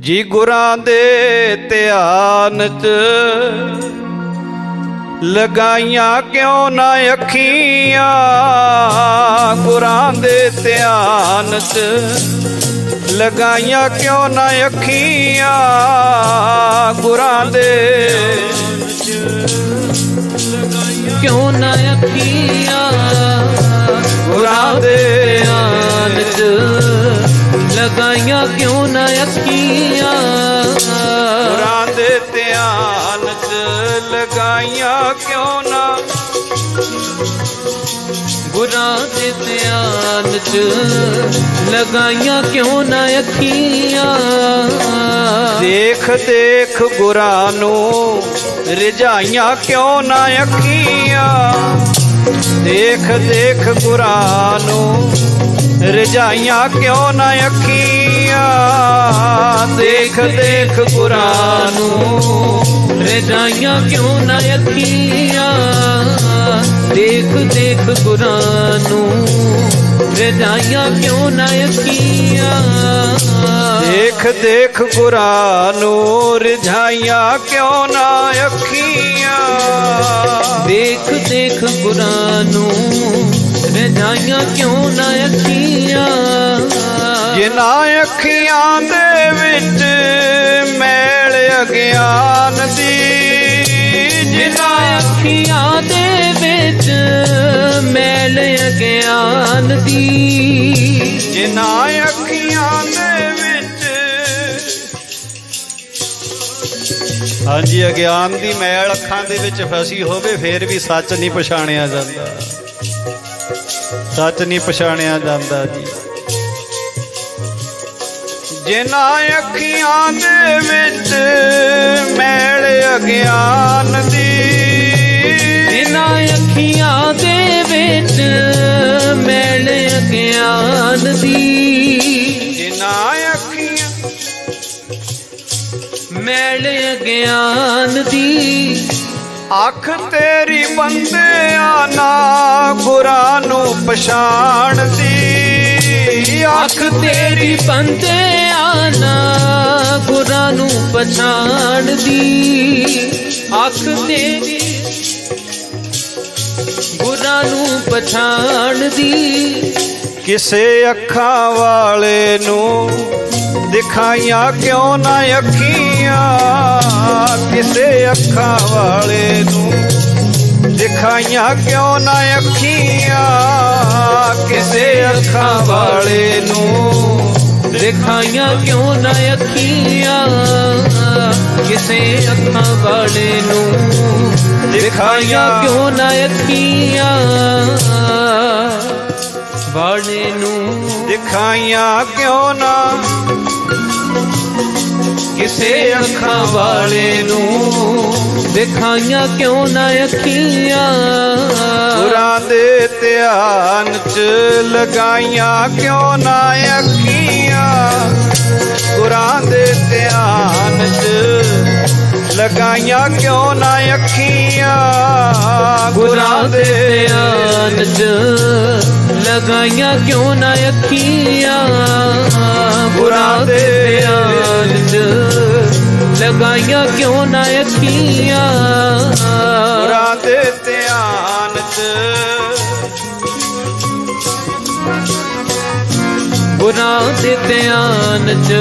ਜੀ ਗੁਰਾਂ ਦੇ ਧਿਆਨ ਚ ਲਗਾਈਆਂ ਕਿਉਂ ਨਾ ਅੱਖੀਆਂ? ਗੁਰਾਂ ਦੇ ਧਿਆਨ ਚ ਲਗਾਈਆਂ ਕਿਉਂ ਨਾ ਅੱਖੀਆਂ? ਗੁਰਾਂ ਦੇ ਕਿਉਂ ਨਾ ਅੱਖੀਆਂ? ਲਗਾਈਆਂ ਕਿਉਂ ਨਾ ਅੱਖੀਆਂ? ਗੁਰਾਂ ਦੇ ਧਿਆਨ ਚ ਲਗਾਈਆਂ ਕਿਉਂ ਨਾ? ਗੁਰਾਂ ਦੇ ਧਿਆਨ ਚ ਲਗਾਈਆਂ ਕਿਉਂ ਨਾ ਅੱਖੀਆਂ? ਦੇਖ ਦੇਖ ਗੁਰਾਂ ਨੂੰ ਰਿਝਾਈਆਂ ਕਿਉਂ ਨਾ ਅੱਖੀਆਂ? ਦੇਖ ਦੇਖ ਗੁਰਾਂ ਨੂੰ ਰਿਝਾਈਆਂ ਕਿਉਂ ਨਾ ਅੱਖੀਆਂ ਦੇਖ ਦੇਖ ਗੁਰਾਂ ਨੂੰ। ਰਜਾਈਆਂ ਕਿਉਂ ਨਾ ਅੱਖੀਆਂ? ਦੇਖ ਦੇਖ ਗੁਰਾਂ ਨੂੰ। ਰਜਾਈਆਂ ਕਿਉਂ ਨਾ ਅੱਖੀਆਂ? ਦੇਖ ਦੇਖ ਗੁਰਾਂ ਨੂੰ। ਰਿਝਾਈਆਂ ਕਿਉਂ ਨਾ ਅੱਖੀਆਂ? ਦੇਖ ਦੇਖ ਗੁਰਾਂ ਨੂੰ। ਰਜਾਈਆਂ ਕਿਉਂ ਨਾ ਅੱਖੀਆਂ? ਜਿਨ੍ਹਾਂ ਅੱਖੀਆਂ ਦੇ ਵਿੱਚ ਮੈਲ ਅਗਿਆਨ ਦੀ ਜਿਨ੍ਹਾਂ ਅੱਖੀਆਂ ਦੇ ਵਿੱਚ ਮੈਲ ਅਗਿਆਨ ਦੀ ਜਿਨ੍ਹਾਂ ਅੱਖੀਆਂ ਦੇ ਵਿੱਚ ਹਾਂਜੀ ਅਗਿਆਨ ਦੀ ਮੈਲ ਅੱਖਾਂ ਦੇ ਵਿੱਚ ਫਸੀ ਹੋਵੇ ਫੇਰ ਵੀ ਸੱਚ ਨਹੀਂ ਪਛਾਣਿਆ ਜਾਂਦਾ। ਸੱਚ ਨਹੀਂ ਪਛਾਣਿਆ ਜਾਂਦਾ ਜੀ। ਜਿਨ੍ਹਾਂ ਅੱਖੀਆਂ ਦੇ ਵਿੱਚ ਮੈਲ ਅਗਿਆਨ ਦੀ। ਇਹਨਾਂ ਅੱਖੀਆਂ ਦੇ ਵਿੱਚ ਮੈਲ ਅਗਿਆਨ ਦੀ। ਜਿਨ੍ਹਾਂ ਅੱਖੀਆਂ ਮੈਲ ਅਗਿਆਨ ਦੀ। ਅੱਖ ਤੇਰੀ ਬੰਦਿਆਂ ਨਾ ਗੁਰਾਂ ਨੂੰ ਪਛਾਣਦੀ। ਅੱਖ ਤੇਰੀ ਬੰਦਿਆਂ ਨਾ ਗੁਰਾਂ ਨੂੰ ਪਛਾਣਦੀ। ਅੱਖ ਤੇਰੀ ਗੁਰਾਂ ਨੂੰ ਪਛਾਣਦੀ। ਕਿਸੇ ਅੱਖਾਂ ਵਾਲੇ ਨੂੰ ਦਿਖਾਈਆਂ ਕਿਉਂ ਨਾ ਅੱਖੀਆਂ? ਕਿਸੇ ਅੱਖਾਂ ਵਾਲੇ ਨੂੰ ਦਿਖਾਈਆਂ ਕਿਉਂ ਨਾ ਅੱਖੀਆਂ ਕਿਸੇ ਅੱਖਾਂ ਵਾਲੇ ਨੂੰ? ਦਿਖਾਈਆਂ ਕਿਉਂ ਨਾ ਅੱਖੀਆਂ ਕਿਸੇ ਅੱਖਾਂ ਵਾਲੇ ਨੂੰ? ਦਿਖਾਈਆਂ ਕਿਉਂ ਨਾ ਅੱਖੀਆਂ ਵਾਲੇ ਨੂੰ? ਦਿਖਾਈਆਂ ਕਿਉਂ ਨਾ ਕਿਸੇ ਅੱਖਾਂ ਵਾਲੇ ਨੂੰ? ਦਿਖਾਈਆਂ ਕਿਉਂ ਨਾ ਅੱਖੀਆਂ? ਗੁਰਾਂ ਦੇ ਧਿਆਨ ਚ ਲਗਾਈਆਂ ਕਿਉਂ ਨਾ ਅੱਖੀਆਂ? ਗੁਰਾਂ ਦੇ ਧਿਆਨ ਚ ਲਗਾਈਆਂ ਕਿਉਂ ਨਾ ਅੱਖੀਆਂ? ਗੁਰਾਂ ਦੇ ਧਿਆਨ ਚ ਲਗਾਈਆਂ ਕਿਉਂ ਨਾ ਅੱਖੀਆਂ? ਗੁਰਾਂ ਦੇ ਲਗਾਈਆਂ ਕਿਉਂ ਨਾ ਅੱਖੀਆਂ ਗੁਰਾਂ ਦੇ ਧਿਆਨ ਚ। ਗੁਰਾਂ ਦੇ ਧਿਆਨ ਚ।